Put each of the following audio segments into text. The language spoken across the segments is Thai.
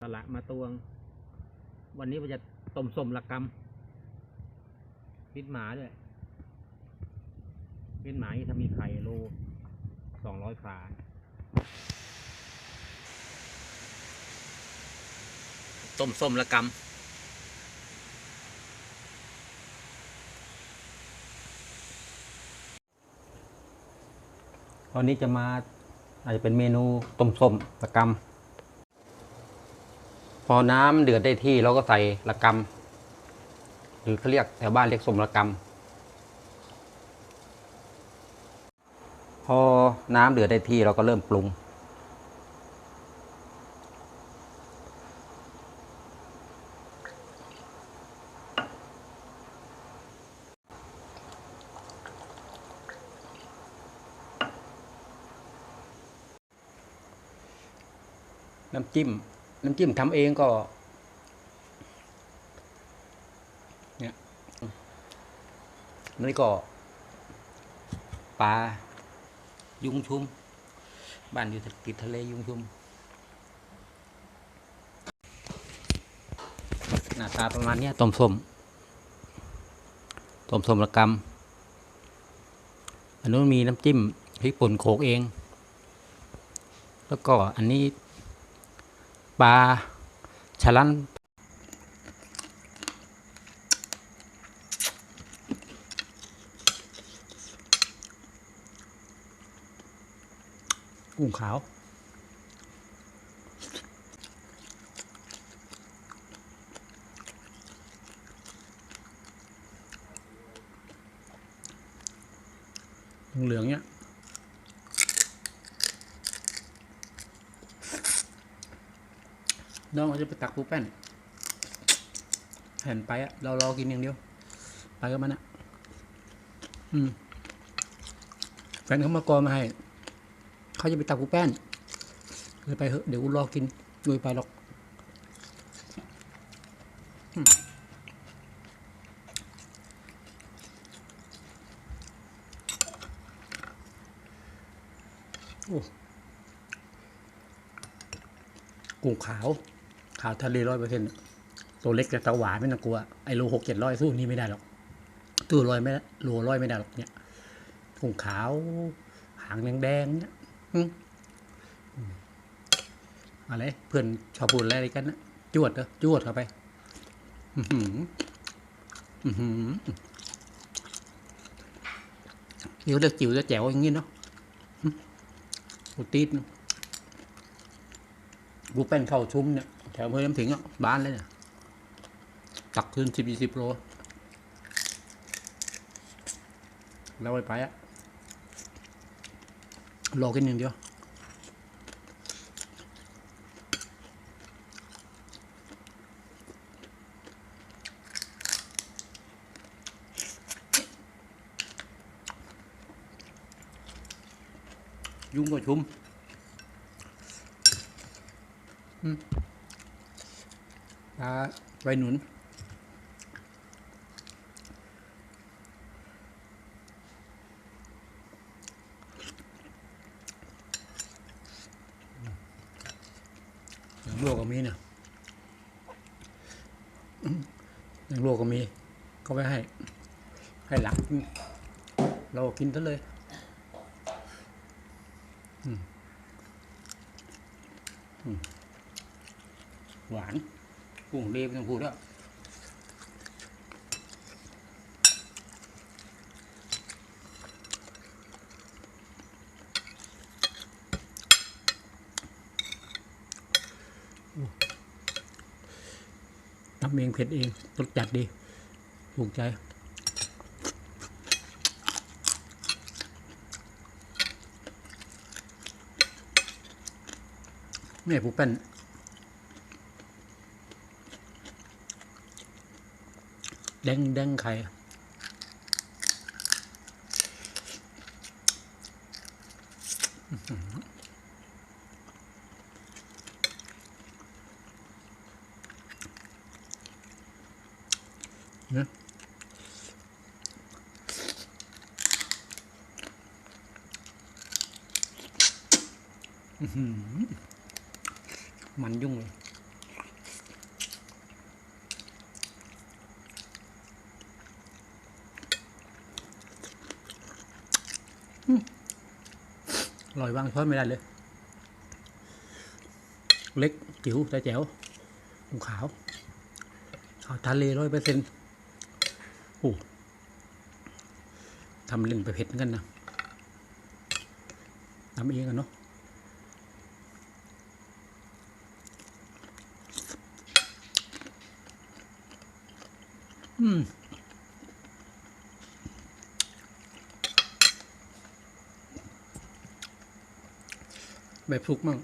สละมาตวง วันนี้ว่าจะต้มส้มละกำพิษหมาด้วยพิษหมานี่ถ้ามีไข่โลสองร้อยฝาต้มส้มละกำตอนนี้จะมาอาจจะเป็นเมนูต้มส้มละกำ พอน้ำเดือดได้ที่เราก็ใส่ละกำหรือเขาเรียกแถวบ้านเรียกสมละกำพอน้ำเดือดได้ที่เราก็เริ่มปรุง น้ำจิ้ม น้ำจิ้มทำเองก็ เนี่ยนี่ก็ปลายุงชุม บ้านอยู่ติดทะเลยุงชุม หน้าตาประมาณนี้ต้มส้มต้มส้มระกำอันนู้นมีน้ำจิ้มพริกป่นโขกเอง แล้วก็อันนี้ ปลาฉลันกุ้งขาวเหลืองเนี่ย น้องเขาจะไปตักปูแป้นแผ่นไปอะเรารอกินอย่างเดียว ไปกับมันอะอืมแฟนเขามากอมาให้เขาจะไปตักปูแป้นเลยไปเถอะเดี๋ยวกูรอกินลุยไปหรอกกุ้งขาว ขาวทะเลร้อยเปอร์เซ็นต์ตัวเล็กแต่ตาหวานไม่ต้องกลัว ไอ้โลหกเจ็ดร้อยสู้นี่ไม่ได้หรอกตัวร้อยไม่ได้โลร้อยไม่ได้หรอกเนี่ยกุ้งขาว หางแดงๆเนี่ยอะไร เพื่อนชอบพูดอะไรกันนะจวดเหรอจวดเข้าไป อือหือจิ๋วเด็กจิ๋วจะแจ๋วอย่างงี้เนาะอืมโอ้ตีดเนอะกูเป็นเข้าชุ่มเนี่ย ถวอำเภอน้ำถึงอะบ้านเลยเนี่ยตักขึ้นสิบยี่สิบโลแล้วไปไปอะรอกินอย่างเดียวยุ่งก็ชุ่ม ปลาใบหนุน อย่างลวกก็มีเนี่ยอย่างลวกก็มี ก็ไว้ให้ ให้หลังเรากินซะเลย อืม อืม หวาน กุ้งเรียบต้องพูดแล้วทำเองเผ็ดเองรสจัดดี ถูกใจแม่ผู้เป็น แดงแดงไข่อื้อหือเนี่ยมันยุ่งเลย อร่อยวางช้อนไม่ได้เลย เล็กจิ๋วแต่แจ๋วกุ้งขาวขาวทะเลร้อยเปอร์เซ็นต์โอ้ทำเล่นไปเผ็ดเหมือนกันนะทำเองกันเนาะอืม แบบสุกมั่ง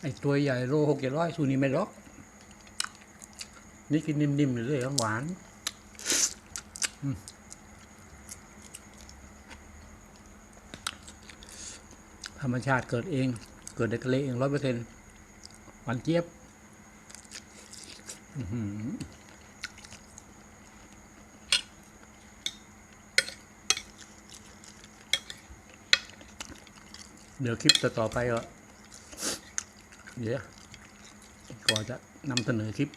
ไอตัวใหญ่โลหกเจ็ดร้อยสูนี้ไม่ล็อก นี่กินนิ่มๆเลยเลยหวานธรรมชาติเกิดเอง เกิดในทะเลเองร้อยเปอร์เซ็นต์หวานเจี๊ยบ อือหือ เดี๋ยวคลิปต่อไปก็เดี๋ยวก่อนจะนำเสนอคลิป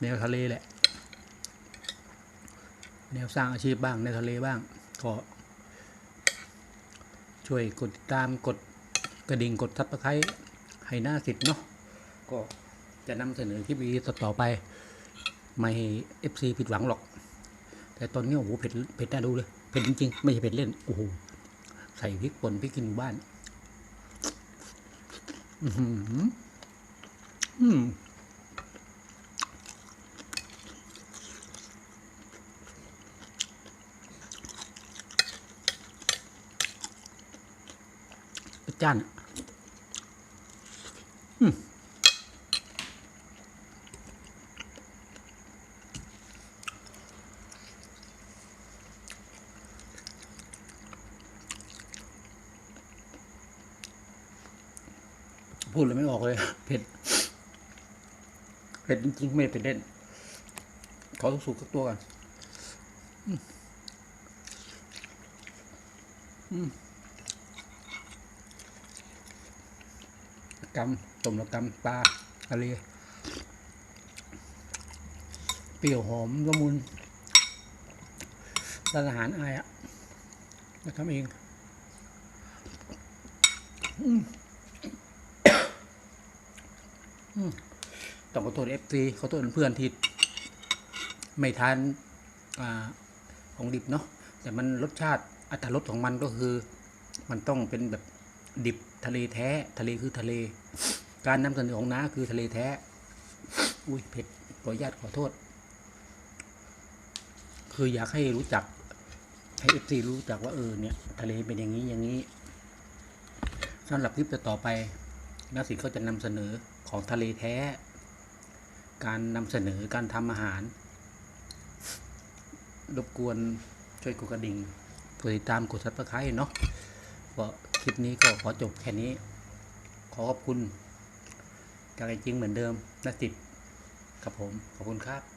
แนวทะเลแหละ แนวสร้างอาชีพบ้างในวทะเลบ้างก็ช่วยกดติดตามกดกระดิ่งกดทับตะไคร้ให้หน้าสิทธิ์เนาะก็จะนำเสนอคลิปวีต่อไป ไม่เอฟซีผิดหวังหรอก แต่ตอนนี้โอ้โหเผ็ดเผ็ดน่าดูเลย เผ็ดจริงๆ ไม่ใช่เผ็ดเล่น โอ้โห ใส่พริกป่นพริกกินบ้าน อืมอืมจ้าน พูดเลยไม่ออกเลย เผ็ด เผ็ดจริงๆไม่ได้เผ็ดเล่น ขอสุกๆสักตัวกันอืมอืมกำต้มละกำปลาทะเลเปรี้ยวหอมละมุนร้านอาหารอายอะมาทำเอง อืม ต้องขอโทษเอฟซีขอโทษเพื่อนที่ไม่ทานอของดิบเนาะแต่มันรสชาติอัตรรสของมันก็คือ มันต้องเป็นแบบดิบทะเลแท้ ทะเลคือทะเล การนำเสนอของน้าคือทะเลแท้ อุ้ยเผ็ดขออนุญาตขอโทษ คืออยากให้รู้จัก ให้เอฟซีรู้จักว่าเออเนี่ย ทะเลเป็นอย่างนี้อย่างนี้สำหรับคลิปต่อไปนักศิษย์ก็จะนำเสนอ ของทะเลแท้ การนำเสนอการทำอาหาร รบกวนช่วยกดกระดิ่งกดติดตามกดซับสไครต์เนาะก็คลิปนี้ก็ขอจบแค่นี้ ขอขอบคุณจากจริงเหมือนเดิมนะติดกับผม ขอบคุณครับ